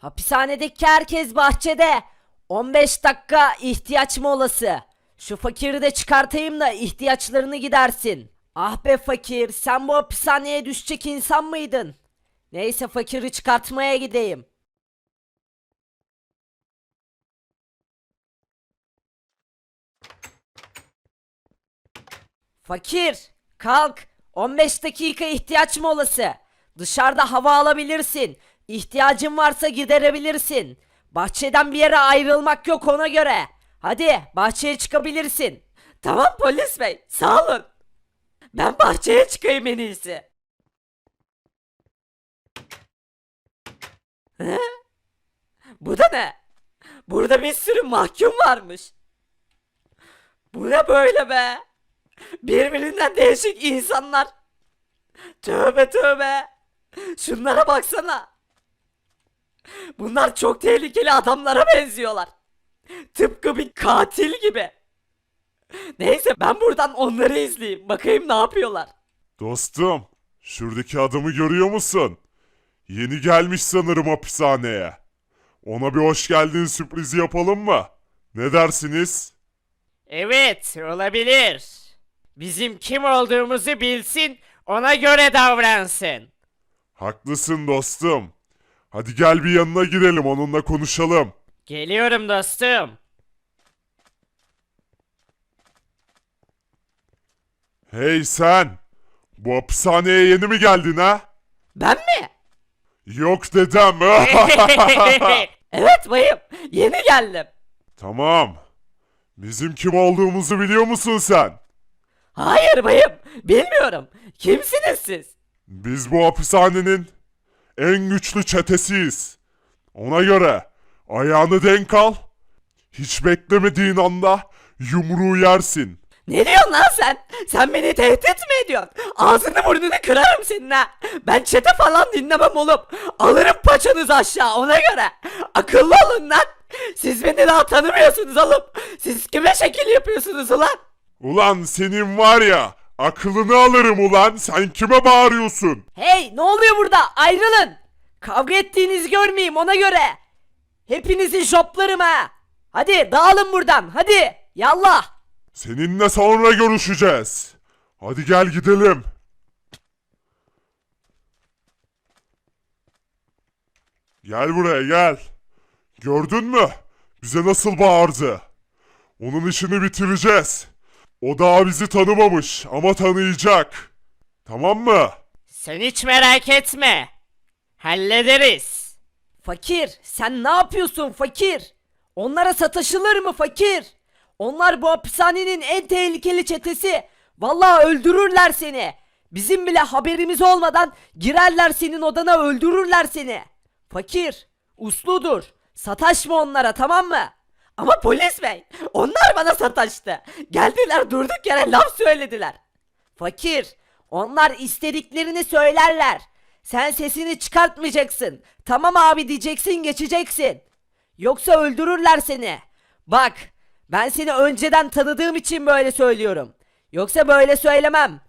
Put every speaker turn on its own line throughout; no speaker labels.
Hapishanedeki herkes bahçede. 15 dakika ihtiyaç molası. Şu fakiri de çıkartayım da ihtiyaçlarını gidersin. Ah be fakir, sen bu hapishaneye düşecek insan mıydın? Neyse fakiri çıkartmaya gideyim. Fakir, kalk. 15 dakika ihtiyaç molası. Dışarıda hava alabilirsin. İhtiyacın varsa giderebilirsin. Bahçeden bir yere ayrılmak yok ona göre. Hadi bahçeye çıkabilirsin. Tamam polis bey, sağ olun. Ben bahçeye çıkayım en iyisi. He? Bu da ne? Burada bir sürü mahkum varmış. Bu ne böyle be? Birbirinden değişik insanlar. Tövbe tövbe. Şunlara baksana. Bunlar çok tehlikeli adamlara benziyorlar. Tıpkı bir katil gibi. Neyse ben buradan onları izleyeyim. Bakayım ne yapıyorlar.
Dostum, şuradaki adamı görüyor musun? Yeni gelmiş sanırım hapishaneye. Ona bir hoş geldin sürprizi yapalım mı? Ne dersiniz?
Evet, olabilir. Bizim kim olduğumuzu bilsin, ona göre davransın.
Haklısın dostum. Hadi gel bir yanına gidelim onunla konuşalım.
Geliyorum dostum.
Hey sen! Bu hapishaneye yeni mi geldin ha?
Ben mi?
Yok dedem.
Evet bayım. Yeni geldim.
tamam. Bizim kim olduğumuzu biliyor musun sen?
Hayır bayım. Bilmiyorum. Kimsiniz siz?
Biz bu hapishanenin en güçlü çetesiyiz. Ona göre ayağını denk al. Hiç beklemediğin anda yumruğu yersin.
Ne diyorsun lan sen? Sen beni tehdit mi ediyorsun? Ağzını burnunu kırarım senin ha. Ben çete falan dinlemem oğlum. Alırım paçanızı aşağı ona göre. Akıllı olun lan. Siz beni daha tanımıyorsunuz oğlum. Siz kime şekil yapıyorsunuz ulan?
Ulan senin var ya aklını alırım ulan sen kime bağırıyorsun?
Hey ne oluyor burada? Ayrılın. Kavga ettiğinizi görmeyeyim ona göre. Hepinizi şoplarım ha. Hadi dağılın buradan hadi. Yallah.
Seninle sonra görüşeceğiz. Hadi gel gidelim. Gel buraya gel. Gördün mü? Bize nasıl bağırdı? Onun işini bitireceğiz. O daha bizi tanımamış ama tanıyacak. Tamam mı?
Sen hiç merak etme. Hallederiz.
Fakir sen ne yapıyorsun fakir? Onlara sataşılır mı fakir? Onlar bu hapishanenin en tehlikeli çetesi. Vallahi öldürürler seni. Bizim bile haberimiz olmadan girerler senin odana öldürürler seni. Fakir, usludur. Sataşma onlara tamam mı? Ama polis bey, onlar bana sataştı. Geldiler durduk yere laf söylediler. Fakir, onlar istediklerini söylerler. Sen sesini çıkartmayacaksın. Tamam abi diyeceksin geçeceksin. Yoksa öldürürler seni. Bak, ben seni önceden tanıdığım için böyle söylüyorum. Yoksa böyle söylemem.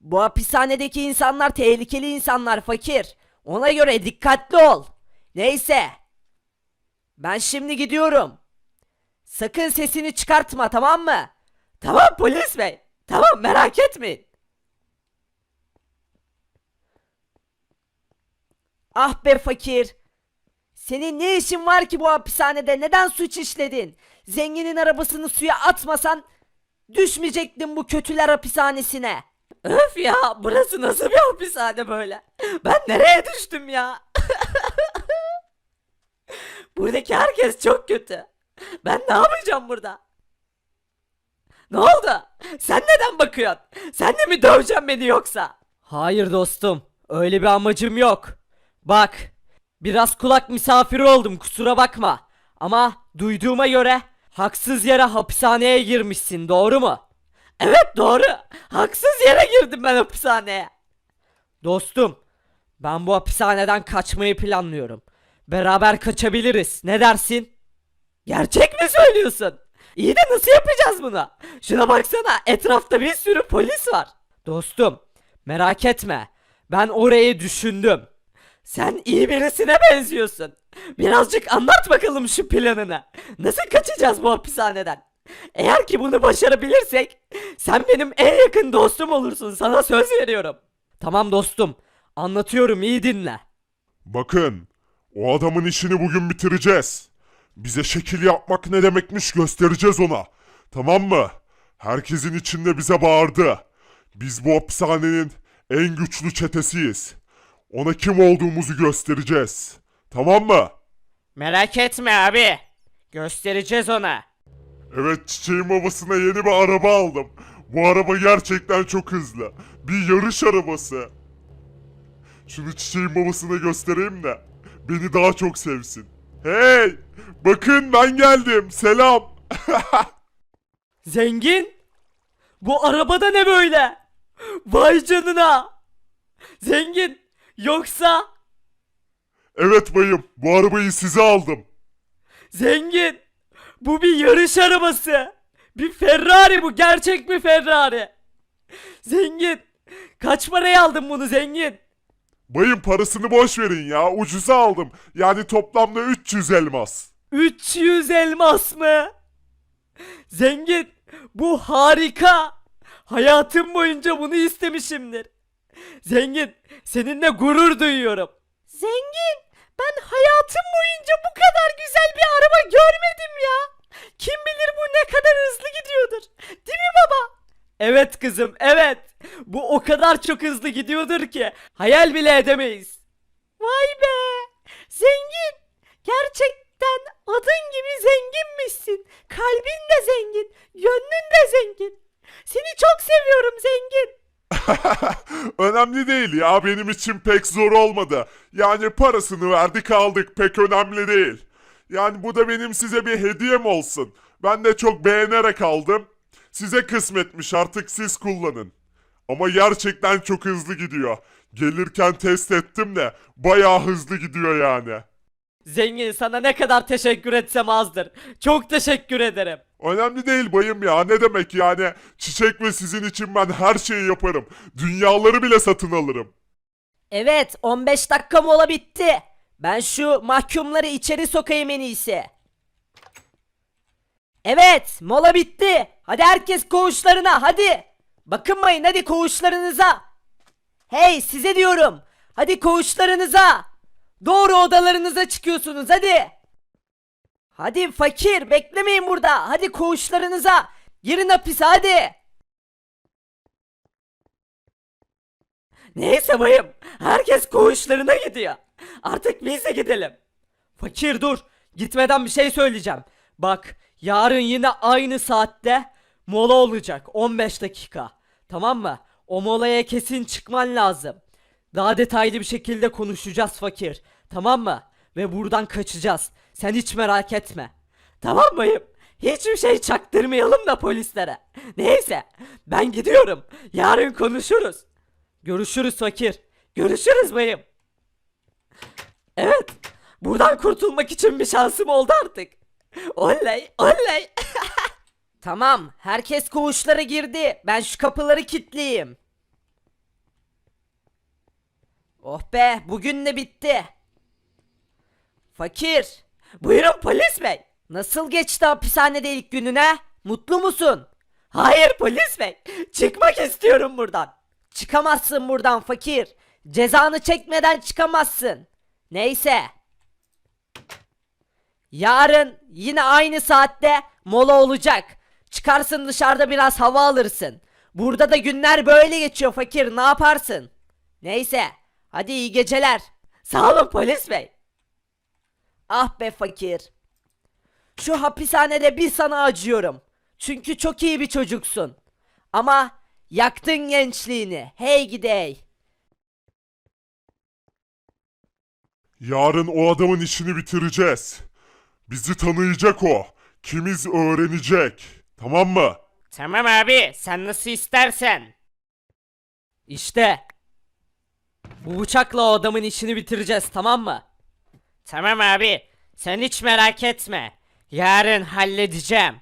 Bu hapishanedeki insanlar tehlikeli insanlar fakir. Ona göre dikkatli ol. Neyse. Ben şimdi gidiyorum. Sakın sesini çıkartma tamam mı? Tamam polis bey. Tamam merak etmeyin. Ah be fakir. Senin ne işin var ki bu hapishanede? Neden suç işledin? Zenginin arabasını suya atmasan düşmeyecektin bu kötüler hapishanesine. Öf ya burası nasıl bir hapishane böyle? Ben nereye düştüm ya? Buradaki herkes çok kötü. Ben ne yapacağım burada? Ne oldu? Sen neden bakıyorsun? Sen de mi döveceksin beni yoksa? Hayır dostum. Öyle bir amacım yok. Bak. Biraz kulak misafiri oldum kusura bakma. Ama duyduğuma göre haksız yere hapishaneye girmişsin doğru mu? Evet doğru. Haksız yere girdim ben hapishaneye. Dostum, ben bu hapishaneden kaçmayı planlıyorum. Beraber kaçabiliriz. Ne dersin? Gerçek mi söylüyorsun? İyi de nasıl yapacağız bunu? Şuna baksana etrafta bir sürü polis var. Dostum merak etme. Ben orayı düşündüm. Sen iyi birisine benziyorsun. Birazcık anlat bakalım şu planını. Nasıl kaçacağız bu hapishaneden? Eğer ki bunu başarabilirsek sen benim en yakın dostum olursun sana söz veriyorum. Tamam dostum anlatıyorum iyi dinle.
Bakın, o adamın işini bugün bitireceğiz. Bize şekil yapmak ne demekmiş göstereceğiz ona. Tamam mı? Herkesin içinde bize bağırdı. Biz bu hapishanenin en güçlü çetesiyiz. Ona kim olduğumuzu göstereceğiz. Tamam mı?
Merak etme abi. Göstereceğiz ona.
Evet çiçeğin babasına yeni bir araba aldım. Bu araba gerçekten çok hızlı. Bir yarış arabası. Şunu çiçeğin babasına göstereyim de beni daha çok sevsin. Hey! Bakın ben geldim. Selam.
Zengin? Bu arabada ne böyle? Vay canına. Zengin yoksa
Evet bayım, bu arabayı size aldım.
zengin bu bir yarış arabası. Bir Ferrari bu gerçek bir Ferrari. Zengin kaç paraya aldın bunu zengin?
Bayım parasını boş verin ya. Ucuza aldım. Yani toplamda 300 elmas.
300 elmas mı? Zengin, bu harika. Hayatım boyunca bunu istemişimdir. Zengin, seninle gurur duyuyorum. Zengin, ben hayatım boyunca bu kadar güzel bir araba görmedim ya. Kim bilir bu ne kadar hızlı gidiyordur. Değil mi baba? Evet kızım, evet. Bu o kadar çok hızlı gidiyordur ki hayal bile edemeyiz. Vay be! Zengin! Gerçekten adın gibi zenginmişsin. Kalbin de zengin, gönlün de zengin. Seni çok seviyorum zengin.
önemli değil ya benim için pek zor olmadı. Yani parasını verdik aldık pek önemli değil. Yani bu da benim size bir hediyem olsun. Ben de çok beğenerek aldım. Size kısmetmiş artık siz kullanın. Ama gerçekten çok hızlı gidiyor. Gelirken test ettim de bayağı hızlı gidiyor yani.
Zengin sana ne kadar teşekkür etsem azdır. Çok teşekkür ederim.
Önemli değil bayım ya ne demek yani çiçek ve sizin için ben her şeyi yaparım. Dünyaları bile satın alırım.
Evet 15 dakika mola bitti. Ben şu mahkumları içeri sokayım en iyisi. Evet mola bitti. Hadi herkes koğuşlarına hadi. Bakınmayın hadi koğuşlarınıza. Hey size diyorum. Hadi koğuşlarınıza. Doğru odalarınıza çıkıyorsunuz hadi. Hadi fakir beklemeyin burada. Hadi koğuşlarınıza. Girin hapise hadi. Neyse bayım. Herkes koğuşlarına gidiyor. Artık biz de gidelim. Fakir dur. Gitmeden bir şey söyleyeceğim. Bak yarın yine aynı saatte mola olacak. 15 dakika. Tamam mı? O molaya kesin çıkman lazım. Daha detaylı bir şekilde konuşacağız fakir. Tamam mı? Ve buradan kaçacağız. Sen hiç merak etme. Tamam bayım. Hiçbir şey çaktırmayalım da polislere. Neyse ben gidiyorum. Yarın konuşuruz. Görüşürüz fakir. Görüşürüz bayım. Evet. Buradan kurtulmak için bir şansım oldu artık. Oley oley. tamam. Herkes koğuşlara girdi. Ben şu kapıları kilitleyeyim. Oh be bugün de bitti. Fakir. Buyurun polis bey. Nasıl geçti hapishanede ilk gününe? Mutlu musun? Hayır polis bey. Çıkmak istiyorum buradan. Çıkamazsın buradan fakir. Cezanı çekmeden çıkamazsın. Neyse. Yarın yine aynı saatte mola olacak. Çıkarsın dışarıda biraz hava alırsın. Burada da günler böyle geçiyor fakir ne yaparsın? Neyse hadi iyi geceler. Sağ olun polis bey. Ah be fakir. Şu hapishanede bir sana acıyorum. Çünkü çok iyi bir çocuksun. Ama yaktın gençliğini. Hey gidey.
Yarın o adamın işini bitireceğiz. Bizi tanıyacak o. Kimiz öğrenecek. Tamam mı?
Tamam abi sen nasıl istersen.
İşte. Bu bıçakla o adamın işini bitireceğiz tamam mı?
Tamam abi sen hiç merak etme. Yarın halledeceğim.